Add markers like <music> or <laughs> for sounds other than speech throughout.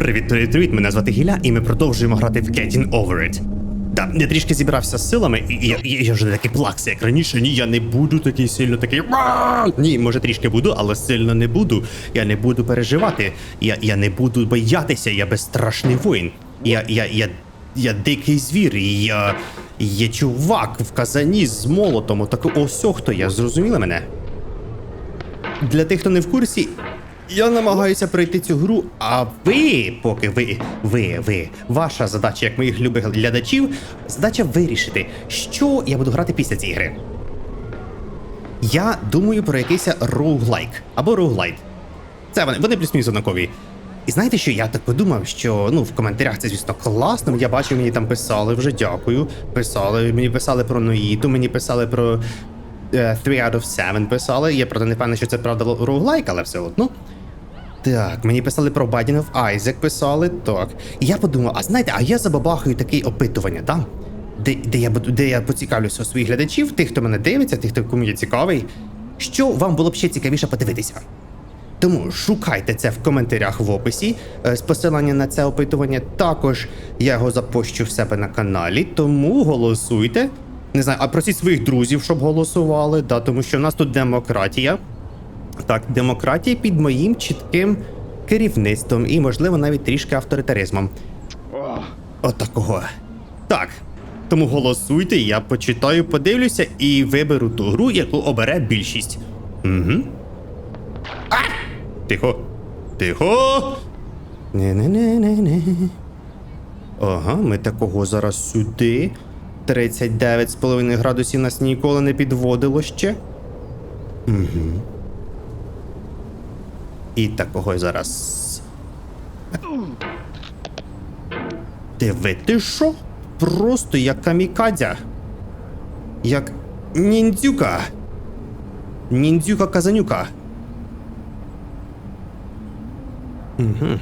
Привіт, привіт, привіт, мене звати Гіля, і ми продовжуємо грати в Getting Over It. Так, я трішки зібрався з силами, і я, я, я вже не такий плакс, як раніше. Ні, я не буду такий сильно такий. Ні, може трішки буду, але сильно не буду. Я не буду переживати. Я, я не буду боятися, я безстрашний воїн. Я, я, я, я дикий звір, і я. Є чувак в казані з молотом. Отак ось хто я, зрозуміли мене? Для тих, хто не в курсі, я намагаюся пройти цю гру, а ви, поки ви, ви, ви, ваша задача, як моїх любих глядачів, задача вирішити, що я буду грати після цієї гри. Я думаю про якийсь роуглайк або роуглайт. Це вони, вони плюс-мінус однакові. І знаєте, що я так подумав, що ну в коментарях це, звісно, класно. Я бачив, мені там писали вже дякую. Писали, мені писали про Ноїту, мені писали про е, 3 out of 7 писали. Я правда не певний, що це правда роуглайк, але все одно. Так, мені писали про of Isaac, писали, так. І я подумав, а знаєте, а я забабахаю таке опитування, так? Де, де, я, де я поцікавлюся у своїх глядачів, тих, хто мене дивиться, тих, хто кому я цікавий, що вам було б ще цікавіше подивитися. Тому шукайте це в коментарях в описі. Е, З посилання на це опитування також я його запощу в себе на каналі, тому голосуйте. Не знаю, а просіть своїх друзів, щоб голосували, да, тому що в нас тут демократія. Так, демократія під моїм чітким керівництвом і, можливо, навіть трішки авторитаризмом. Отакого. Так. Тому голосуйте, я почитаю, подивлюся і виберу ту гру, яку обере більшість. Угу. А! Тихо. Тихо. Не-не-не-не-не. Ага, ми такого зараз сюди. 39,5 градусів нас ніколи не підводило ще. І такого зараз. Диви, ти що? Просто як камікадзя. Як ніндзюка. Ніндзюка казанюка. Угу.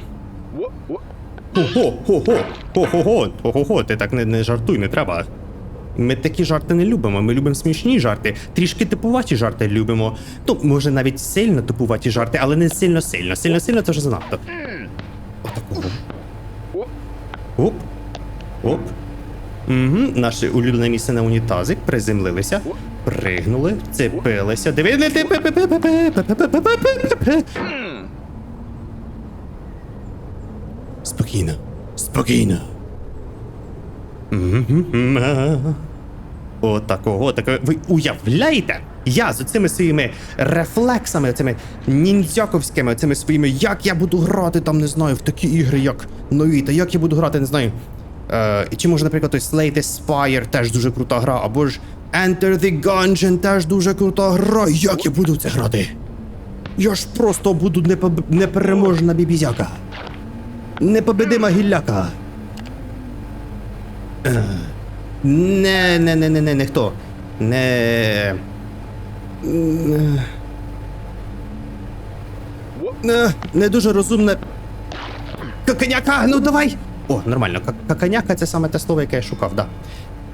Хо-хо, хо-хо, хо-хо-хо, хо-хо-хо, ти так не, не жартуй, не треба. Ми такі жарти не любимо. Ми любимо смішні жарти, трішки типуваті жарти любимо. Ну, може навіть сильно типуваті жарти, але не сильно сильно. Сильно сильно це вже занадто. Отакого. Оп. Оп. Угу. Наше улюблене місце на унітазик. Приземлилися. Пригнули, вцепилися. Диви. Спокійно. Спокійно. Отакого, такого. Ви уявляєте? Я з цими своїми рефлексами, цими ніндзяковськими, цими своїми, як я буду грати там, не знаю, в такі ігри, як Новіта, як я буду грати, не знаю. Е, чи може, наприклад, той Slate Spire теж дуже крута гра, або ж Enter the Gungeon теж дуже крута гра. Як я буду це грати? Я ж просто буду непоб... непереможна бібізяка. Непобедима гілляка. Не, не, не, не, не, не хто. Не. Не, не, дуже розумне. Каканяка, ну давай! О, нормально, каканяка це саме те слово, яке я шукав, да.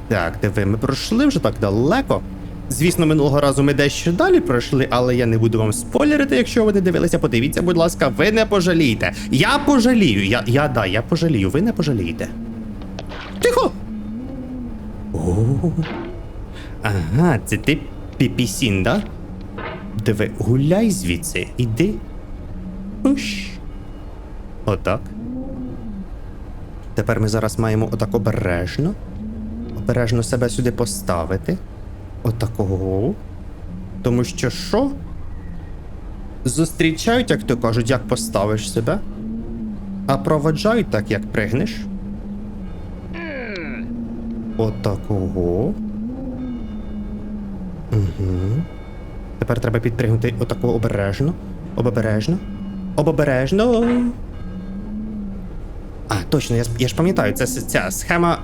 Так, диви, ми пройшли вже так далеко. Звісно, минулого разу ми дещо далі пройшли, але я не буду вам спойлерити, якщо ви не дивилися. Подивіться, будь ласка, ви не пожалієте. Я пожалію. Я, я да, я пожалію, ви не пожалієте. Тихо! О. Ага, це ти піпісін, да? Диви, гуляй звідси, іди. Уш. Отак. Тепер ми зараз маємо отак обережно. Обережно себе сюди поставити. Отакого. Тому що що? Зустрічають, як то кажуть, як поставиш себе, а проводжають так, як пригнеш. Отакого. Угу. Тепер треба підпригнути отако обережно. Обережно. Обережно. А, точно, я, я ж пам'ятаю, це ця схема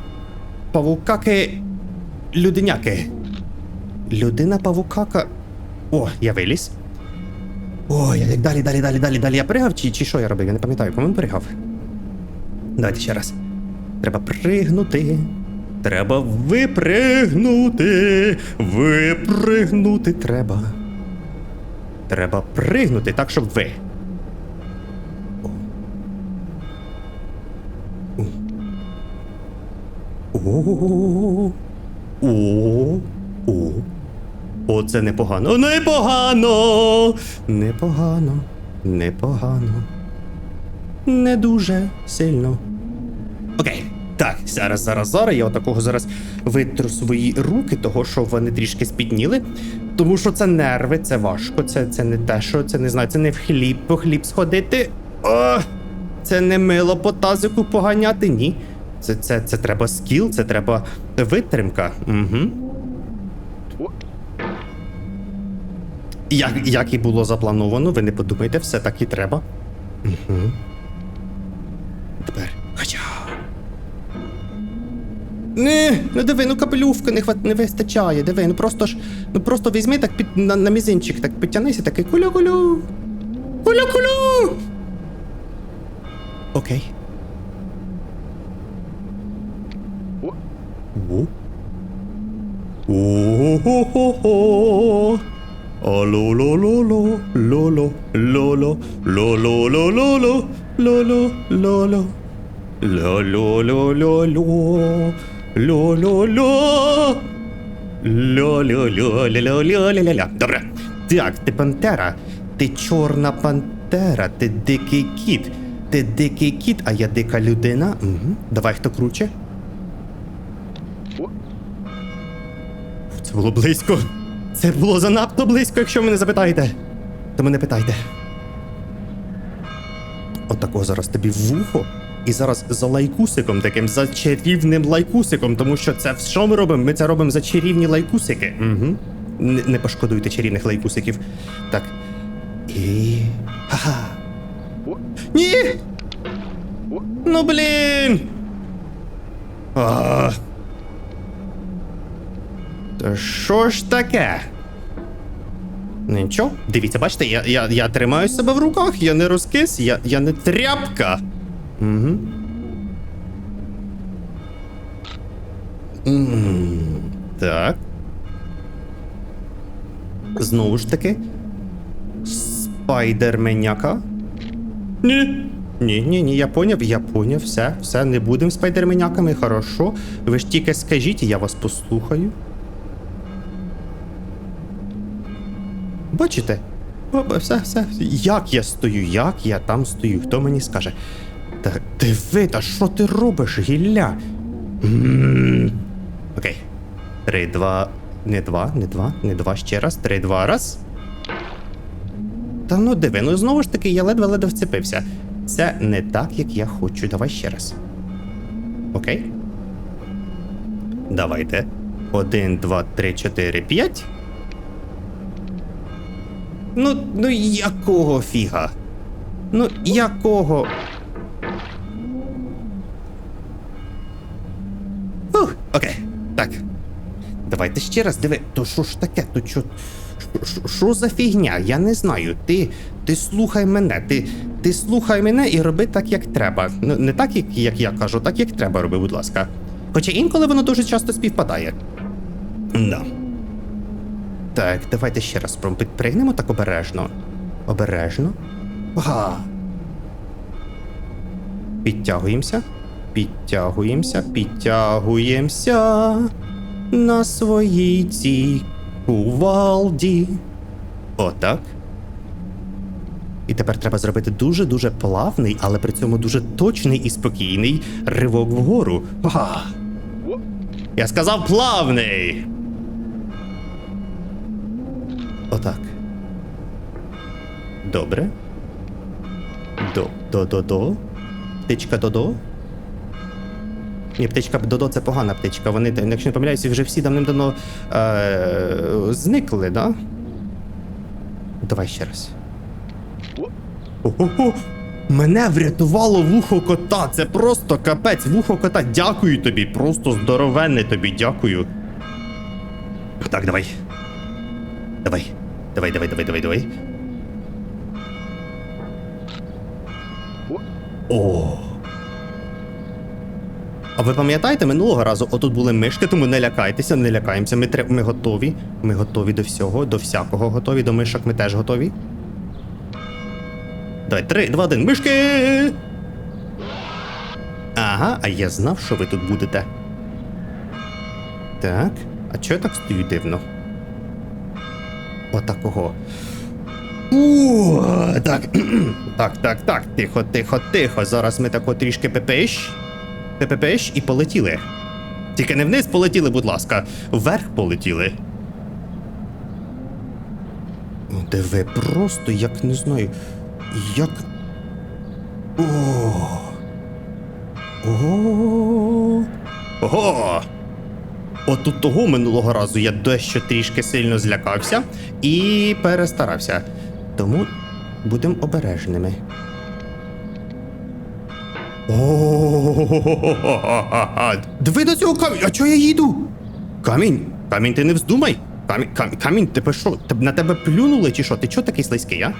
павукаки людиняки. Людина павукака. О, я виліз. О, я далі, далі, далі, далі, далі. Я пригав чи, чи що я робив? Я не пам'ятаю, по-моєму пригав. Давайте ще раз. Треба пригнути. Треба випригнути. Випригнути треба. Треба пригнути так, щоб ви. О. О. О. О, це непогано. Непогано. Непогано. Непогано. Не дуже сильно. Окей. Так, зараз, зараз, зараз. Я отакого зараз витру свої руки, того що вони трішки спітніли. Тому що це нерви, це важко. Це, це не те, що це не знаю, це не в хліб по хліб сходити. О, це не мило по тазику поганяти. Ні. Це, це, це треба скіл, це треба витримка. Угу. Як, як і було заплановано, ви не подумайте, все так і треба. Угу. Тепер. Не, ну диви, ну капелюшка не хват не вистачає. Диви, ну просто ж. Ну просто візьми так під на, на мізинчик, так підтянися, такий кулю-кулю. Кулю-кулю. Окей. О. О-хо-хо-хо. Алло-ло-ло-ло, ло-ло, ло-ло, ло-ло-ло-ло-ло, ло-ло, ло-ло. Ля-ля-ля-ля-ля, ля-ля-ля. Ля-ля-ля-ля-ля-ля-ля-ля. Добре. Так, ти пантера. Ти чорна пантера, ти дикий кіт. Ти дикий кіт, а я дика людина. Угу. Давай хто круче. Це було близько. Це було занадто близько, якщо мене запитаєте. То мене питайте. Отако зараз тобі вухо. І зараз за лайкусиком, таким за чарівним лайкусиком, тому що це що ми робимо? Ми це робимо за чарівні лайкусики. Угу. Не, не пошкодуйте чарівних лайкусиків. Так. І. Ха-ха. Ні! Ну блін! А. Та що ж таке? Нічого, дивіться, бачите, я, я, я тримаю себе в руках, я не розкис, я, я не тряпка. Угу. Так. Знову ж таки. Спайдерменяка. Ні. Ні, ні, ні, я поняв, я поняв, все, все, не будемо спайдерменяками, хорошо. Ви ж тільки скажіть, я вас послухаю. Бачите? Все, все. Як я стою, як я там стою? Хто мені скаже? Та диви, та що ти робиш, гілля? Окей. Три, два. Не два, не два, не два. Ще раз. Три, два, раз. Та ну диви, ну знову ж таки, я ледве-ледве вцепився. Це не так, як я хочу. Давай ще раз. Окей. Давайте. Один, два, три, чотири, п'ять. Ну, ну якого фіга? Ну, якого? Давайте ще раз диви. То що ж таке? То що. що- за фігня? Я не знаю. Ти. Ти слухай мене. Ти. Ти слухай мене і роби так, як треба. Ну, не так, як, як я кажу, так як треба роби, будь ласка. Хоча інколи воно дуже часто співпадає. Да. Так, давайте ще раз. Підпригнемо так обережно. Обережно. Ага. Підтягуємося. Підтягуємося, підтягуємося на своїй цій кувалді. Отак. І тепер треба зробити дуже-дуже плавний, але при цьому дуже точний і спокійний ривок вгору. Ага. Я сказав плавний. Отак. Добре. До, до, до, до. Птичка Додо. Ні, птичка Додо це погана птичка. Вони, якщо не помиляюся, вже всі давним-давно е- зникли, да? Давай ще раз. Ого-го! Мене врятувало вухо кота. Це просто капець. Вухо кота. Дякую тобі. Просто здоровенне тобі, дякую. Так, давай. Давай. Давай, давай, давай, давай, давай. О. А ви пам'ятаєте, минулого разу отут були мишки, тому не лякайтеся, не лякаємося. Ми, тре- ми готові. Ми готові до всього, до всякого готові. До мишок ми теж готові. Давай, три, два, один, мишки! Ага, а я знав, що ви тут будете. Так. А чого я так стою дивно? Отакого. О, так. <clears throat> так, так, так. Тихо, тихо, тихо. Зараз ми тако трішки пепеш. Пепеш і полетіли. Тільки не вниз полетіли, будь ласка. Вверх полетіли. Диви, просто як не знаю. Як. О. О. Ого! От тут того минулого разу я дещо трішки сильно злякався і перестарався. Тому будемо обережними. О, Диви до цього камінь! А чого я їду? Камінь, камінь, ти не вздумай. Камінь, камінь, камінь, тебе що? На тебе плюнули чи що? Ти чого такий слизький, а?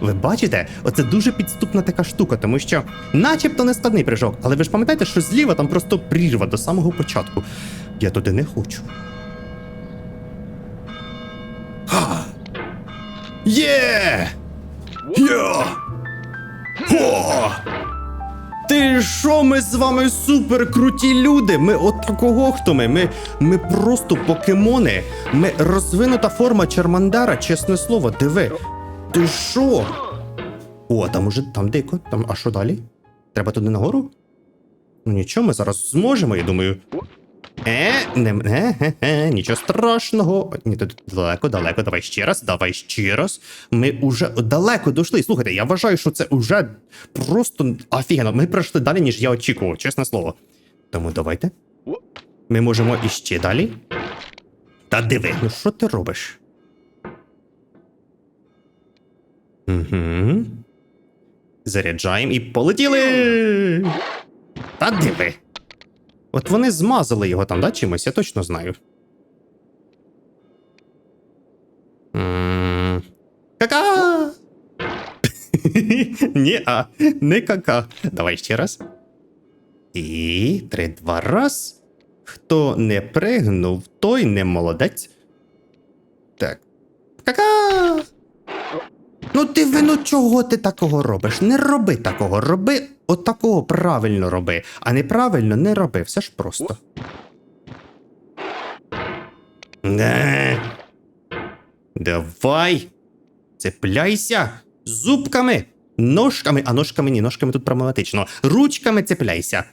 Ви бачите, оце дуже підступна така штука, тому що, начебто не складний прыжок, але ви ж пам'ятаєте, що зліва там просто прірва до самого початку. Я туди не хочу. Є! Йо! Хо! Ти що, ми з вами супер круті люди? Ми от такого хто ми? Ми, ми просто покемони. Ми розвинута форма Чермандара, чесне слово, диви. Ти що? О, там уже там дико. Там, а що далі? Треба туди нагору? Ну нічого, ми зараз зможемо, я думаю. Е, не, е, е, е, нічого страшного. Ні, тут далеко, далеко. Давай ще раз, давай ще раз. Ми уже далеко дійшли. Слухайте, я вважаю, що це уже просто офігенно. Ми пройшли далі, ніж я очікував, чесне слово. Тому давайте. Ми можемо іще далі. Та диви, ну що ти робиш? Угу. Заряджаємо і полетіли. Та диви. От вони змазали його там, да, чимось, я точно знаю. Кака! <laughs> Ні, а, не кака. Давай ще раз. І три, два, раз. Хто не пригнув, той не молодець. Так. Кака! Ну ти вино чого ти такого робиш? Не роби такого, роби от правильно роби, а неправильно не роби, все ж просто. Не. Давай. Цепляйся зубками, ножками, а ножками ні, ножками тут проблематично. Ручками цепляйся.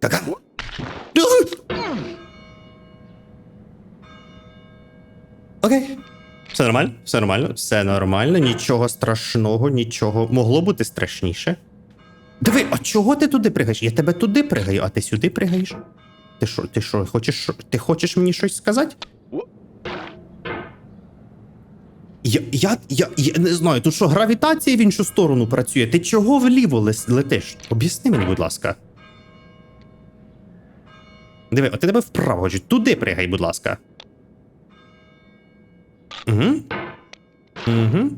Така. Окей. Все нормально, все нормально, все нормально, нічого страшного, нічого. Могло бути страшніше. Диви, а чого ти туди пригаєш? Я тебе туди пригаю, а ти сюди пригаєш? Ти що, ти що, хочеш, ти хочеш мені щось сказати? Я, я, я, я не знаю, тут що гравітація в іншу сторону працює. Ти чого вліво летиш? Об'ясни мені, будь ласка. Диви, от я тебе вправо ходжу. Туди пригай, будь ласка. Угу. Угу.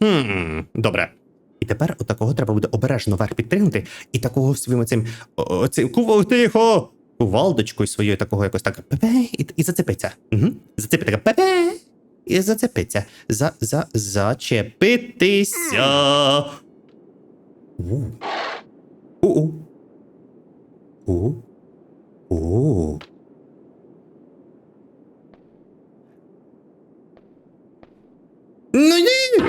Угу. Добре. І тепер отакого треба буде обережно вверх підтримати, і такого своїм оцим оцим кувал тихо. Кувалдочкою своєю такого якось так пепе, і, і зацепиться. Угу. Зацепити таке пепе. І зацепиться. За, за, зачепитися. У-у. У. У. Ну ні!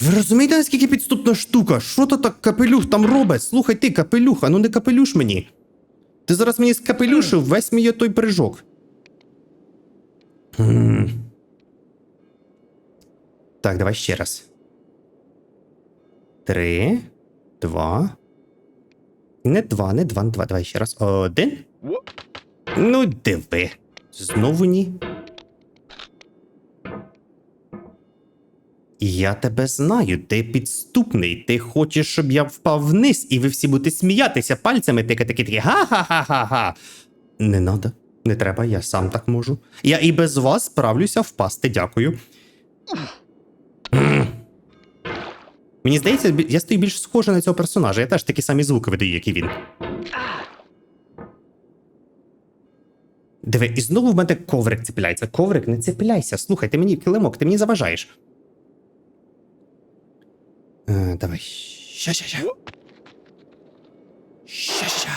Ви розумієте, наскільки підступна штука? Що то так капелюх там робить? Слухай ти, капелюха, ну не капелюш мені. Ти зараз мені скапелюшив весь мій той прыжок. Хм. Так, давай ще раз. Три, два. Не два, не два, не два. Давай ще раз. Один. Ну, диви. Знову ні. Я тебе знаю, ти підступний. Ти хочеш, щоб я впав вниз, і ви всі будете сміятися пальцями, тикати такі га-ха-ха-ха-ха. Не надо, не треба, я сам так можу. Я і без вас справлюся впасти, дякую. Мені здається, я стою більш схожий на цього персонажа. Я теж такі самі звуки видаю, як і він. Диви, і знову в мене коврик цепляється. Коврик, не цепляйся. Слухай, ти мені килимок, ти мені заважаєш. Е, давай. Ща, ща, ща. Ща, ща.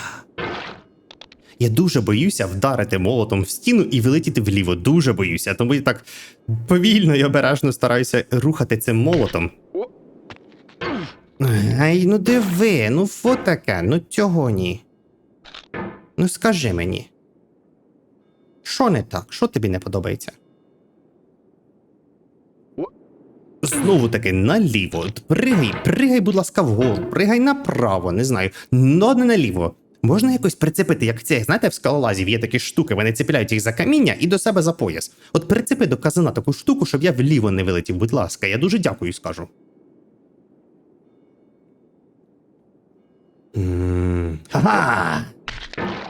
Я дуже боюся вдарити молотом в стіну і вилетіти вліво. Дуже боюся. Тому я так повільно і обережно стараюся рухати цим молотом. Ай, ну диви, ну фо таке, ну цього ні. Ну скажи мені. Що не так? Що тобі не подобається? Знову таки наліво. Пригай, пригай, будь ласка, вгору, пригай направо, не знаю, но не наліво. Можна якось прицепити, як це, знаєте, в скалолазів є такі штуки, вони цепляють їх за каміння і до себе за пояс. От прицепи до казана таку штуку, щоб я вліво не вилетів, будь ласка, я дуже дякую скажу. М, Ага!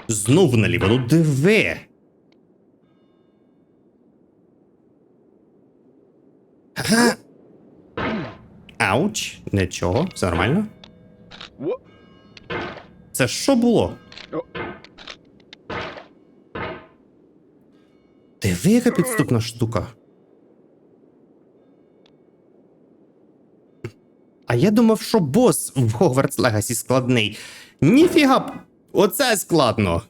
Знову наліво, ну диви. Ага. Ауч, нічого, все нормально. Це що було? Диви, яка підступна штука. А я думав, що бос в Hogwarts Legacy складний. Ніфіга, оце складно.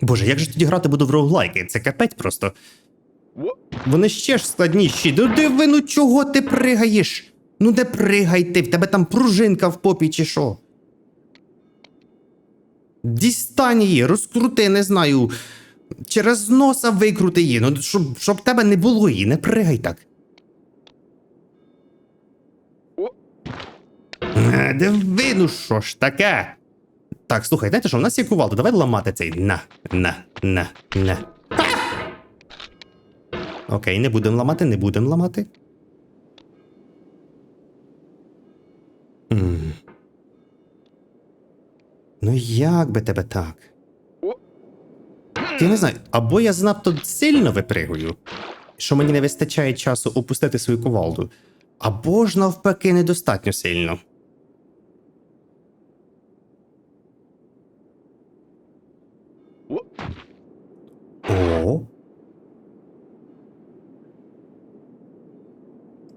Боже, як же тоді грати буду в роуглайки? Це капець просто. Вони ще ж складніші. Ну диви, ну чого ти пригаєш? Ну де пригай ти? В тебе там пружинка в попі чи що? Дістань її, розкрути, не знаю. Через носа викрути її, ну щоб, щоб тебе не було її, не пригай так. Е, Диви, ну що ж таке? Так, слухай, знаєте що, в нас є кувалда, давай ламати цей. На, на, на, на. Окей, не будемо ламати, не будемо ламати. М. Ну як би тебе так? Я не знаю, або я занадто сильно випригую, що мені не вистачає часу опустити свою кувалду, або ж навпаки недостатньо сильно. О.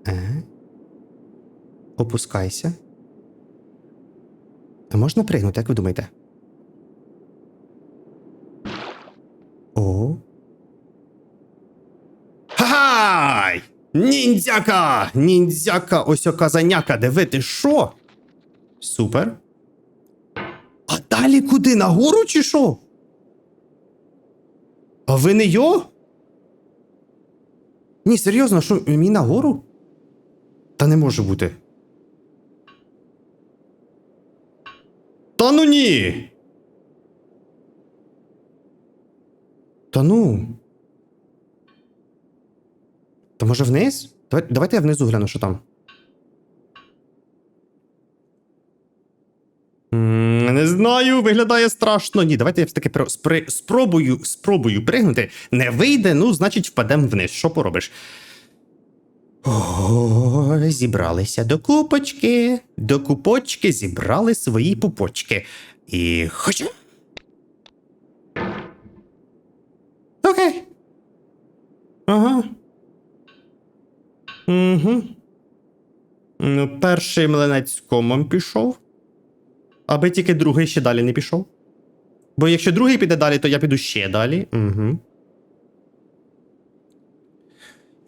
Е. Опускайся. А можна пригнути, як ви думаєте? О. Хай! Ніндзяка! Ніндзяка, ось оказаняка, диви, ти що? Супер. А далі куди? Нагору чи що? А ви не йо? Ні, серйозно, що мій нагору? Та не може бути. Та ну ні. Та ну. То може вниз? Давай, давайте я внизу гляну, що там. Не знаю, виглядає страшно. Ні, давайте я все-таки спри- спробую, спробую пригнути. Не вийде, ну, значить, впадемо вниз. Що поробиш? О, зібралися до купочки. До купочки зібрали свої пупочки. І хоча. Окей. Ага. Угу. Ну, перший млинець комом пішов. Аби тільки другий ще далі не пішов. Бо якщо другий піде далі, то я піду ще далі. Угу.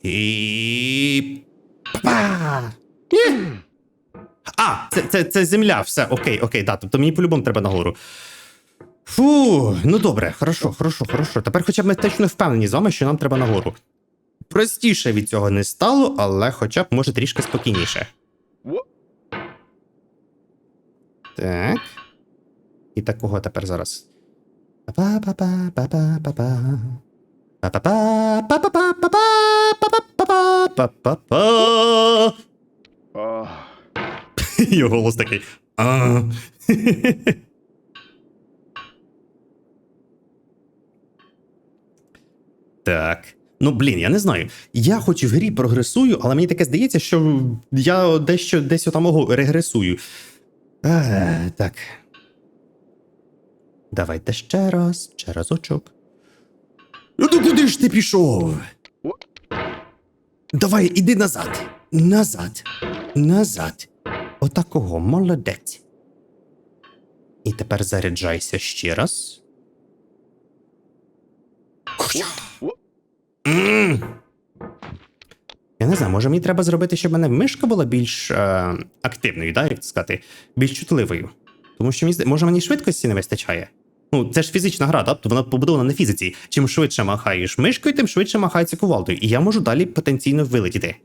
І. Па! А, це, це, це земля, все, окей, окей, да, тобто мені по-любому треба нагору. Фу, ну добре, хорошо, хорошо, хорошо. Тепер хоча б ми точно впевнені з вами, що нам треба нагору. Простіше від цього не стало, але хоча б може трішки спокійніше. Так. І такого тепер зараз. <laughs> Його голос такий. <laughs> Так. Ну, блін, я не знаю. Я хоч в грі прогресую, але мені таке здається, що я дещо десь отамого регресую. Е, так. Давайте ще раз, ще разочок. Ну то куди ж ти пішов? Давай, іди назад. Назад. Назад. Отакого, молодець. І тепер заряджайся ще раз. М. Я не знаю, може мені треба зробити, щоб мене мишка була більш е, активною, да, як сказати, більш чутливою. Тому що мені може мені швидкості не вистачає. Ну, це ж фізична гра, тобто вона побудована на фізиці. Чим швидше махаєш мишкою, тим швидше махається кувалдою. І я можу далі потенційно вилетіти.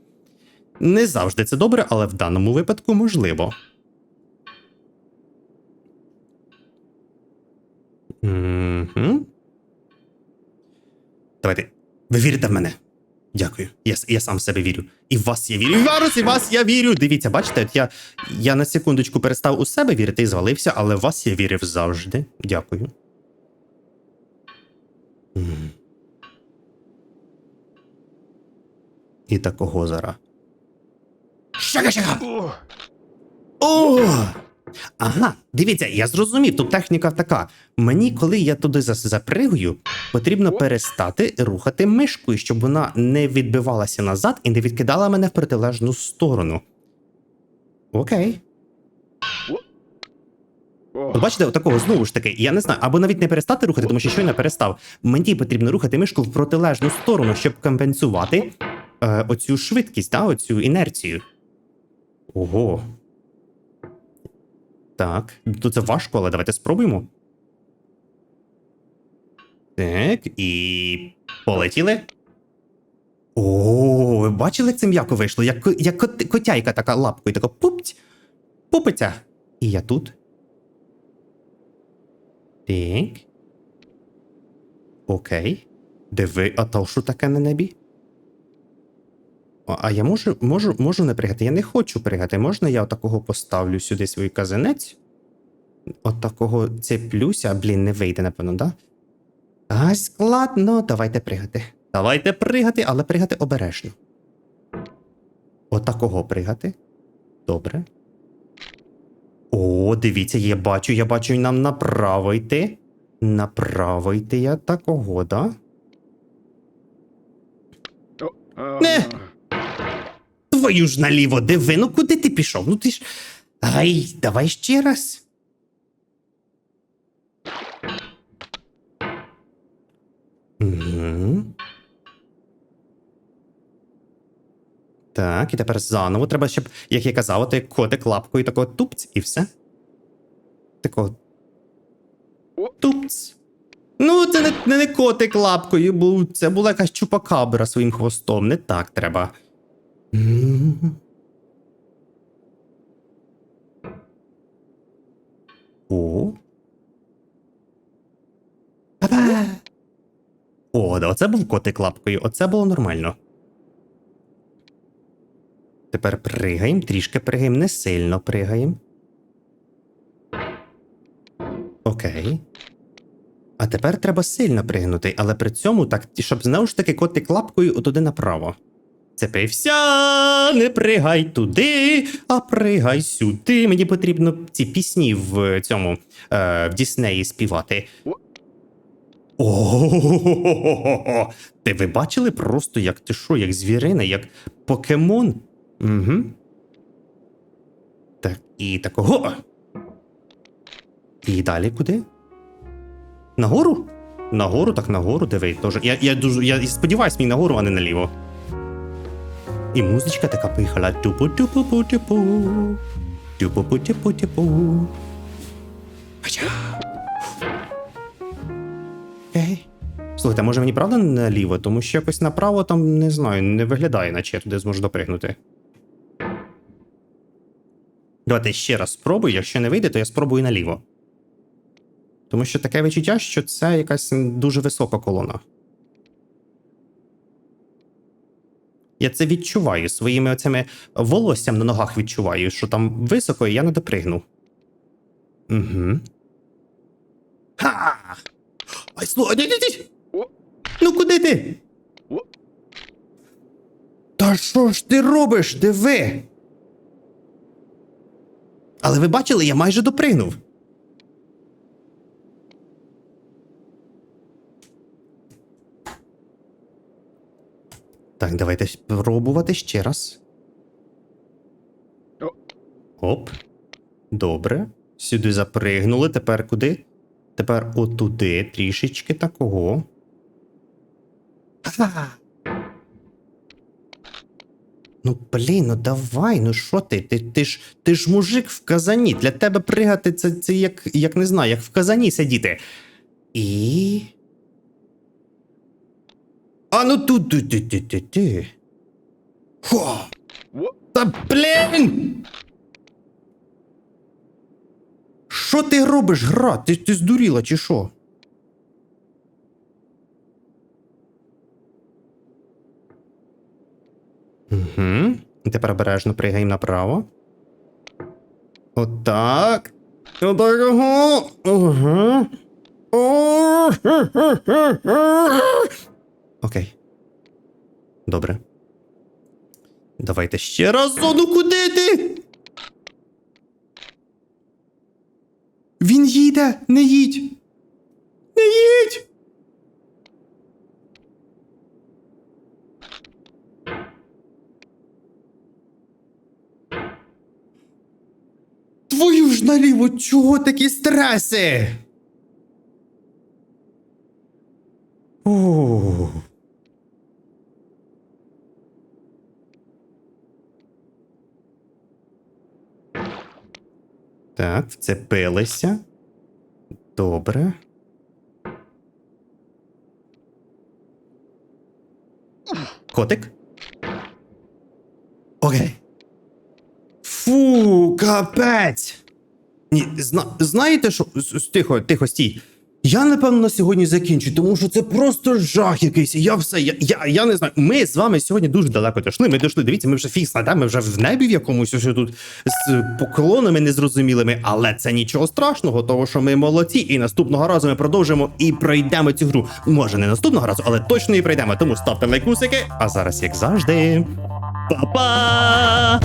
Не завжди це добре, але в даному випадку можливо. Угу. Давайте. Ви вірите в мене? Дякую. Я, я сам в себе вірю. І в вас я вірю. І в вас, і в вас я вірю. Дивіться, бачите, от я, я на секундочку перестав у себе вірити і звалився, але в вас я вірив завжди. Дякую. І такого зара. Шага-шага! О! Ага, дивіться, я зрозумів, тут техніка така. Мені, коли я туди запригую, потрібно перестати рухати мишкою, щоб вона не відбивалася назад і не відкидала мене в протилежну сторону. Окей. От бачите, отакого знову ж таки, я не знаю, або навіть не перестати рухати, тому що щойно перестав. Мені потрібно рухати мишку в протилежну сторону, щоб компенсувати е, оцю швидкість, да, оцю інерцію. Ого. Так, тут це важко, але давайте спробуємо. Так, і. Полетіли. О, ви бачили, як це м'яко вийшло? Як, як кот- котяйка така лапкою, така пупць, пупиця. І я тут. Так. Окей. Диви, а то що таке на небі? А я можу, можу, можу не пригати? Я не хочу пригати. Можна я отакого поставлю сюди свій казанець? Отакого цеплюся, блін, не вийде, напевно, да? А, складно, давайте пригати. Давайте пригати, але пригати обережно. Отакого пригати. Добре. О, дивіться, я бачу, я бачу, нам направо йти. Направо йти я такого, да? Не. Твою ж наліво, диви, ну куди ти пішов? Ну ти ж. Ай, давай ще раз. Так, і тепер заново треба, щоб, як я казав, той котик лапкою такого тупць і все. Такого. Тупць. Ну, це не, не, котик лапкою, бо це була якась чупакабра своїм хвостом. Не так треба. О. Па-па. О, оце був котик лапкою. Тепер пригаємо, трішки пригаємо, не сильно пригаємо. Окей. А тепер треба сильно пригнути, але при цьому так, щоб знову ж таки котик лапкою туди направо. Цепився, не пригай туди, а пригай сюди. Мені потрібно ці пісні в цьому е, в Діснеї співати. О, ти ви бачили просто, як ти що, як звірина, як покемон? Угу. Так, і такого. І далі куди? Нагору? Нагору, так нагору, диви, теж. Я, я дуже. Я сподіваюсь, мій нагору, а не наліво. І музичка така поїхала. тупу тупу пу типу тупу пу типу типу Окей. Слухайте, може мені правда наліво, тому що якось направо там не знаю, не виглядає, наче я туди зможу допригнути. Давайте ще раз спробую. Якщо не вийде, то я спробую наліво. Тому що таке відчуття, що це якась дуже висока колона. Я це відчуваю своїми оцими волоссям на ногах відчуваю, що там високо, і я не допригну. Угу. Ха! Ай, слухай, ні, ні, ні. Ну куди ти? Та що ж ти робиш? Диви? Але ви бачили, я майже допригнув. Так, давайте спробувати ще раз. Оп. Добре. Сюди запригнули. Тепер куди? Тепер отуди трішечки такого. Ага. Ну, блін, ну давай, ну що ти? Ти, ти, ж, ти ж мужик в казані. Для тебе пригати це, це як, як не знаю, як в казані сидіти. І. А ну тут ти ти ти ти ти. Хо! Та блін! Що ти робиш, гра? Ти, ти здуріла чи що? Угу. Тепер обережно пригаємо направо. Отак. Отак. Ага. Ага. Окей. Добре. Давайте ще раз. О, ну куди ти? Він їде, не їдь. Не їдь. Твою ж наліво, чого такі стреси? О. Так, вцепилися. Добре. Котик? Окей. Фу, капець. Ні, зна, знаєте що? Тихо, тихо, стій. Я, напевно, на сьогодні закінчу, тому що це просто жах якийсь. Я все, я, я, я не знаю. Ми з вами сьогодні дуже далеко дійшли. Ми дійшли. Дивіться, ми вже фікс на ми вже в небі в якомусь ось тут з поклонами незрозумілими, але це нічого страшного, того що ми молодці. І наступного разу ми продовжимо і пройдемо цю гру. Може, не наступного разу, але точно і пройдемо. Тому ставте лайкусики. А зараз, як завжди, па-па!